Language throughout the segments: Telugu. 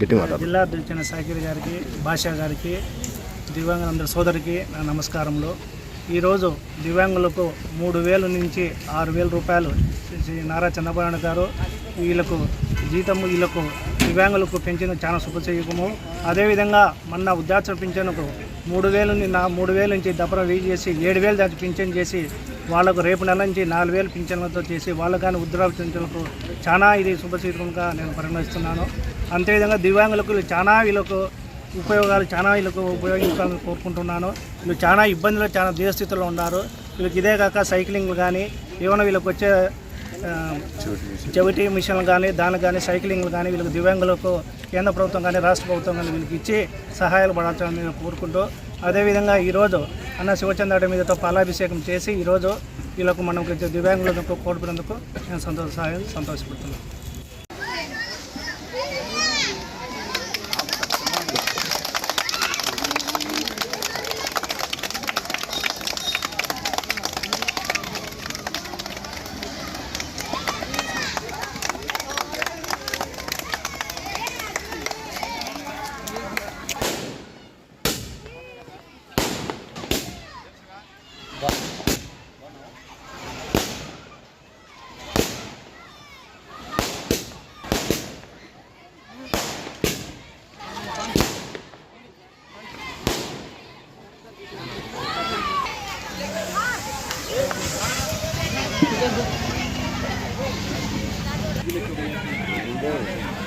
జిల్లా అధ్యక్షుని సాకిర్ గారికి భాషా గారికి దివ్యాంగులందరి సోదరికి నా నమస్కారములు. ఈరోజు దివ్యాంగులకు మూడు వేల నుంచి ఆరు వేల రూపాయలు శ్రీ నారా చంద్రబాబు గారు వీళ్ళకు జీతము వీళ్ళకు దివ్యాంగులకు పెంచిన చాలా శుభచేయకము అదేవిధంగా మొన్న వృద్ధాశ్ర పింఛన్కు మూడు వేలు నా మూడు వేల నుంచి దప్పరం వేసి చేసి ఏడు వేలు దాటి పింఛన్ చేసి వాళ్ళకు రేపు నెల నుంచి నాలుగు వేలు పింఛన్లతో చేసి వాళ్ళకు కానీ వృద్ధాప్య పింఛన్లకు చాలా ఇది శుభసూచకంగా నేను పరిగణిస్తున్నాను. అంతేవిధంగా దివ్యాంగులకు చాలా వీళ్ళకు ఉపయోగాలు చాలా వీళ్ళకు ఉపయోగించాలని కోరుకుంటున్నాను. వీళ్ళు చాలా ఇబ్బందులు చాలా దీనస్థితిలో ఉన్నారు. వీళ్ళకి ఇదే కాక సైక్లింగ్ కానీ ఏమైనా వీళ్ళకి వచ్చే చెవిటి మిషన్లు కానీ దానికి కానీ సైక్లింగ్లు కానీ వీళ్ళకి దివ్యాంగులకు కేంద్ర ప్రభుత్వం కానీ రాష్ట్ర ప్రభుత్వం కానీ వీళ్ళకి ఇచ్చి సహాయాలు పడాలని నేను కోరుకుంటూ అదేవిధంగా ఈరోజు అన్న శివచంద్ర మీదతో పాలాభిషేకం చేసి ఈరోజు వీళ్ళకు మనకు దివ్యాంగులకు కోల్పోయినందుకు నేను సంతోష సహాయం సంతోషపడుతున్నాను.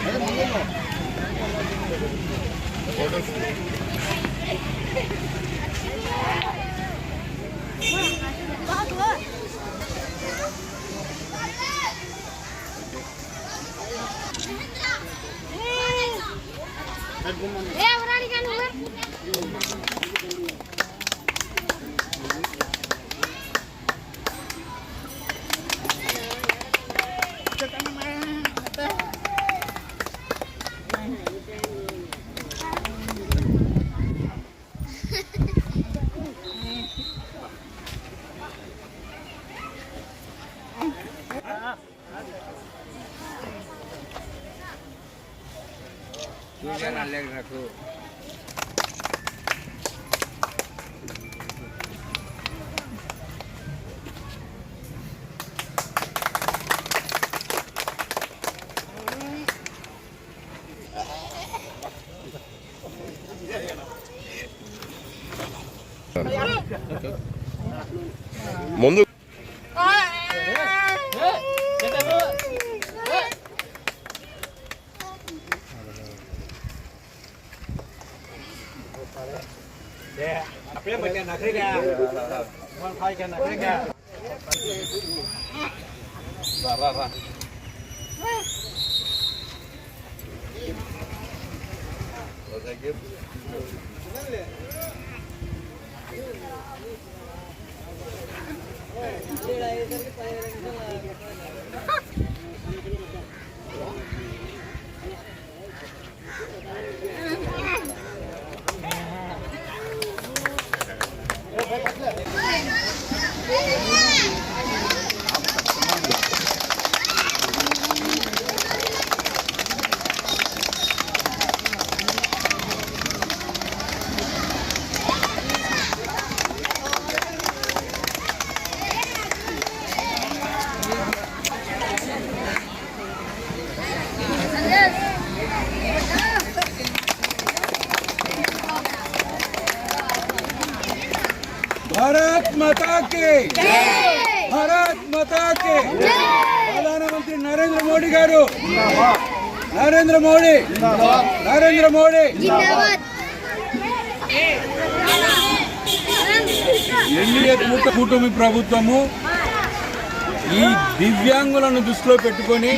Hey, 음. 먼저 அப்படியே போயிட்டு நகருங்க பாய்க்க நகருங்க வா வா வா భారత్ మాతా కి భారత్ మాతా కి ప్రధానమంత్రి నరేంద్ర మోడీ గారు నరేంద్ర మోడీ నరేంద్ర మోడీ ఎన్డీఏ కూట కూటమి ప్రభుత్వము ఈ దివ్యాంగులను దృష్టిలో పెట్టుకొని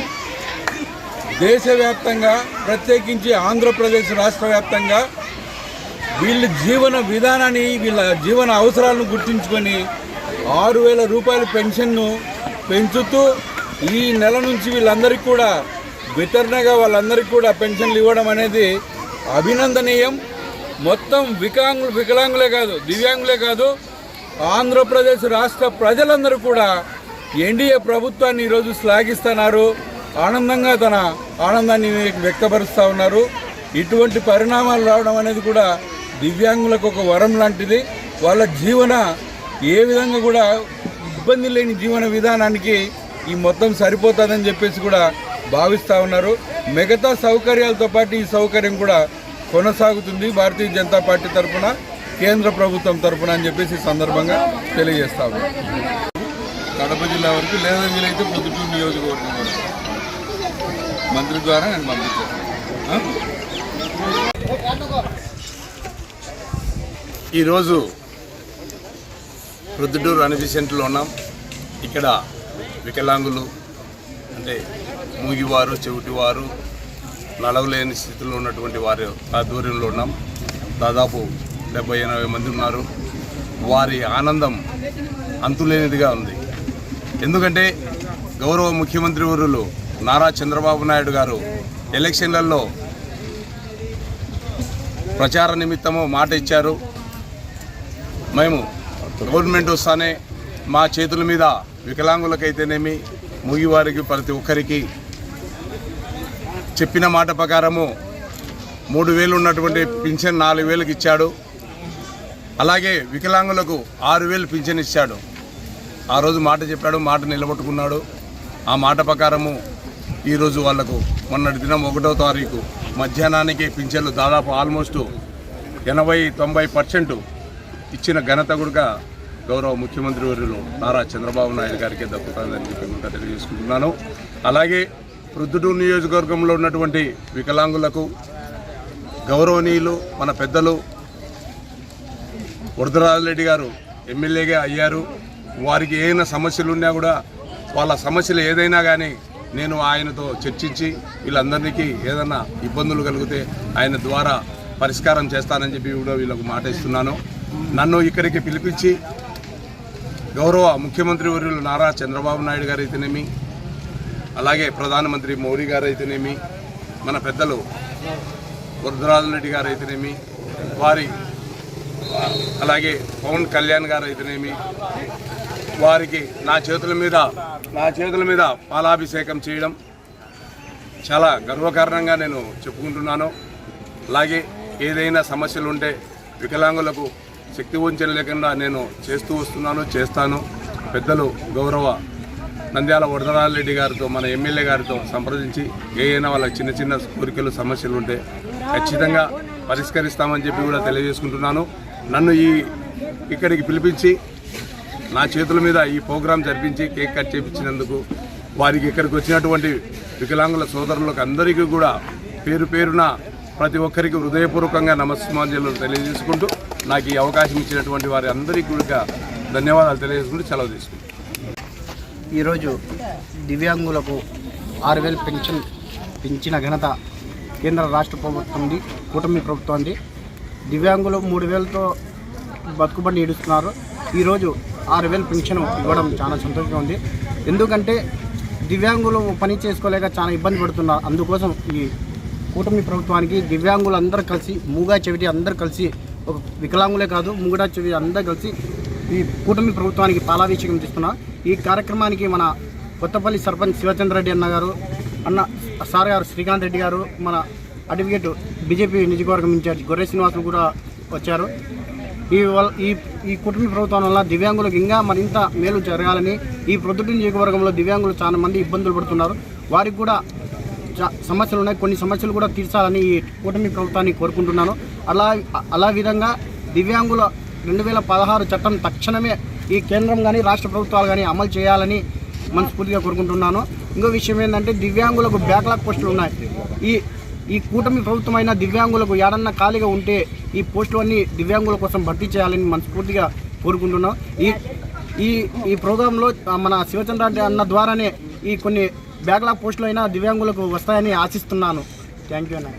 దేశవ్యాప్తంగా ప్రత్యేకించి ఆంధ్రప్రదేశ్ రాష్ట్ర వ్యాప్తంగా వీళ్ళ జీవన విధానాన్ని వీళ్ళ జీవన అవసరాలను గుర్తించుకొని ఆరు వేల రూపాయల పెన్షన్ను పెంచుతూ ఈ నెల నుంచి వీళ్ళందరికీ కూడా వితరణగా వాళ్ళందరికీ కూడా పెన్షన్లు ఇవ్వడం అనేది అభినందనీయం. మొత్తం వికలాంగులు వికలాంగులే కాదు దివ్యాంగులే కాదు ఆంధ్రప్రదేశ్ రాష్ట్ర ప్రజలందరూ కూడా ఎన్డీఏ ప్రభుత్వాన్ని ఈరోజు శ్లాఘిస్తున్నారు. ఆనందంగా తన ఆనందాన్ని వ్యక్తపరుస్తూ ఉన్నారు. ఇటువంటి పరిణామాలు రావడం అనేది కూడా దివ్యాంగులకు ఒక వరం లాంటిది. వాళ్ళ జీవన ఏ విధంగా కూడా ఇబ్బంది లేని జీవన విధానానికి ఈ మొత్తం సరిపోతుందని చెప్పేసి కూడా భావిస్తూ ఉన్నారు. మిగతా సౌకర్యాలతో పాటు ఈ సౌకర్యం కూడా కొనసాగుతుంది భారతీయ జనతా పార్టీ తరఫున కేంద్ర ప్రభుత్వం తరఫున అని చెప్పేసి ఈ సందర్భంగా తెలియజేస్తా ఉన్నాం. కడప జిల్లా వరకు లేదా వీలైతే పొద్దుటూరు నియోజకవర్గం వరకు. మంత్రి ద్వారా నేను పంపించాను ఈరోజు ప్రొద్దుటూరు అనిపి సెంటర్లో ఉన్నాం. ఇక్కడ వికలాంగులు అంటే మూగివారు చెవిటివారు నడవలేని స్థితిలో ఉన్నటువంటి వారి ఆధ్వర్యంలో ఉన్నాం. దాదాపు డెబ్బై ఎనభై మంది ఉన్నారు. వారి ఆనందం అంతులేనిదిగా ఉంది. ఎందుకంటే గౌరవ ముఖ్యమంత్రి వర్యులు నారా చంద్రబాబు నాయుడు గారు ఎలక్షన్లలో ప్రచార నిమిత్తము మాట ఇచ్చారు. మేము గవర్నమెంట్ వస్తానే మా చేతుల మీద వికలాంగులకైతేనేమి ముగివారికి ప్రతి ఒక్కరికి చెప్పిన మాట ప్రకారము మూడు వేలు ఉన్నటువంటి పింఛన్ నాలుగు వేలకు ఇచ్చాడు. అలాగే వికలాంగులకు ఆరు వేలు పింఛన్ ఇచ్చాడు. ఆ రోజు మాట చెప్పాడు మాట నిలబెట్టుకున్నాడు. ఆ మాట ప్రకారము ఈరోజు వాళ్ళకు మొన్నటి దినం ఒకటో తారీఖు మధ్యాహ్నానికి పింఛన్లు దాదాపు ఆల్మోస్ట్ ఎనభై తొంభై పర్సెంట్ ఇచ్చిన ఘనత కూడా గౌరవ ముఖ్యమంత్రి వర్యులు నారా చంద్రబాబు నాయుడు గారికి దక్కుతుందని చెప్పి కూడా తెలియజేసుకుంటున్నాను. అలాగే ప్రొద్దుటూరు నియోజకవర్గంలో ఉన్నటువంటి వికలాంగులకు గౌరవనీయులు మన పెద్దలు వరదరాజరెడ్డి గారు ఎమ్మెల్యేగా అయ్యారు. వారికి ఏమైనా సమస్యలు ఉన్నా కూడా వాళ్ళ సమస్యలు ఏదైనా కానీ నేను ఆయనతో చర్చించి వీళ్ళందరికీ ఏదైనా ఇబ్బందులు కలిగితే ఆయన ద్వారా పరిష్కారం చేస్తానని చెప్పి కూడా వీళ్ళకు మాట ఇస్తున్నాను నన్ను ఇక్కడికి పిలిపించి గౌరవ ముఖ్యమంత్రి వర్యులు నారా చంద్రబాబు నాయుడు గారు అయితేనేమి అలాగే ప్రధానమంత్రి మోడీ గారు అయితేనేమి మన పెద్దలు వరదరాజరెడ్డి గారు అయితేనేమి వారి అలాగే పవన్ కళ్యాణ్ గారు అయితేనేమి వారికి నా చేతుల మీద నా చేతుల మీద పాలాభిషేకం చేయడం చాలా గర్వకారణంగా నేను చెప్పుకుంటున్నాను. అలాగే ఏదైనా సమస్యలు ఉంటే వికలాంగులకు శక్తి వంచన లేకుండా నేను చేస్తూ వస్తున్నాను చేస్తాను. పెద్దలు గౌరవ నంద్యాల వరదరాజరెడ్డి గారితో మన ఎమ్మెల్యే గారితో సంప్రదించి ఏదైనా వాళ్ళ చిన్న చిన్న కోరికలు సమస్యలు ఉంటే ఖచ్చితంగా పరిష్కరిస్తామని చెప్పి కూడా తెలియజేసుకుంటున్నాను. నన్ను ఈ ఇక్కడికి పిలిపించి నా చేతుల మీద ఈ ప్రోగ్రాం జరిపించి కేక్ కట్ చేయించినందుకు వారికి ఇక్కడికి వచ్చినటువంటి వికలాంగుల సోదరులకు అందరికీ కూడా పేరు పేరున ప్రతి ఒక్కరికి హృదయపూర్వకంగా నమస్మాంజలు తెలియజేసుకుంటూ నాకు ఈ అవకాశం ఇచ్చినటువంటి వారి అందరికీ కూడా ధన్యవాదాలు తెలియజేసుకుంటూ సెలవు తీసుకుంటాను ఈరోజు దివ్యాంగులకు ఆరు వేలు పెన్షన్ పెంచిన ఘనత కేంద్ర రాష్ట్ర ప్రభుత్వంది కూటమి ప్రభుత్వంది దివ్యాంగులు మూడు వేలతో బతుకుబండి ఏడుస్తున్నారు. ఈరోజు ఆరు వేలు పెన్షన్ ఇవ్వడం చాలా సంతోషంగా ఉంది. ఎందుకంటే దివ్యాంగులు పని చేసుకోలేక చాలా ఇబ్బంది పడుతున్నారు. అందుకోసం ఈ కూటమి ప్రభుత్వానికి దివ్యాంగులు అందరూ కలిసి మూగా చెవిటి అందరూ కలిసి ఒక వికలాంగులే కాదు ముంగడా చెవి అందరూ కలిసి ఈ కూటమి ప్రభుత్వానికి పాలాభిషేకం చేస్తున్నా. ఈ కార్యక్రమానికి మన కొత్తపల్లి సర్పంచ్ శివచంద్ర రెడ్డి అన్న గారు అన్న సార్ గారు శ్రీకాంత్ రెడ్డి గారు మన అడ్వకేట్ బీజేపీ నియోజకవర్గం ఇన్ఛార్జ్ గొర్రె శ్రీనివాసులు కూడా వచ్చారు. ఈ వల్ల ఈ ఈ కుటుంబ ప్రభుత్వం వల్ల దివ్యాంగులకు ఇంకా మరింత మేలు జరగాలని ఈ ప్రొద్దుటి నియోజకవర్గంలో దివ్యాంగులు చాలా మంది ఇబ్బందులు పడుతున్నారు. వారికి కూడా సమస్యలు ఉన్నాయి. కొన్ని సమస్యలు కూడా తీర్చాలని ఈ కూటమి ప్రభుత్వాన్ని కోరుకుంటున్నాను. అలా అలా విధంగా దివ్యాంగుల రెండు వేల పదహారు చట్టం తక్షణమే ఈ కేంద్రం కానీ రాష్ట్ర ప్రభుత్వాలు కానీ అమలు చేయాలని మనస్ఫూర్తిగా కోరుకుంటున్నాను. ఇంకో విషయం ఏంటంటే దివ్యాంగులకు బ్యాక్లాగ్ పోస్టులు ఉన్నాయి. ఈ ఈ కూటమి ప్రభుత్వమైన దివ్యాంగులకు ఏడన్నా ఖాళీగా ఉంటే ఈ పోస్టులు అన్ని దివ్యాంగుల కోసం భర్తీ చేయాలని మనస్ఫూర్తిగా కోరుకుంటున్నాం ఈ ఈ ఈ ప్రోగ్రాంలో మన శివచంద్ర అన్న ద్వారానే ఈ కొన్ని బ్యాక్లాగ్ పోస్టులు అయినా దివ్యాంగులకు వస్తాయని ఆశిస్తున్నాను. థ్యాంక్ యూ అన్న.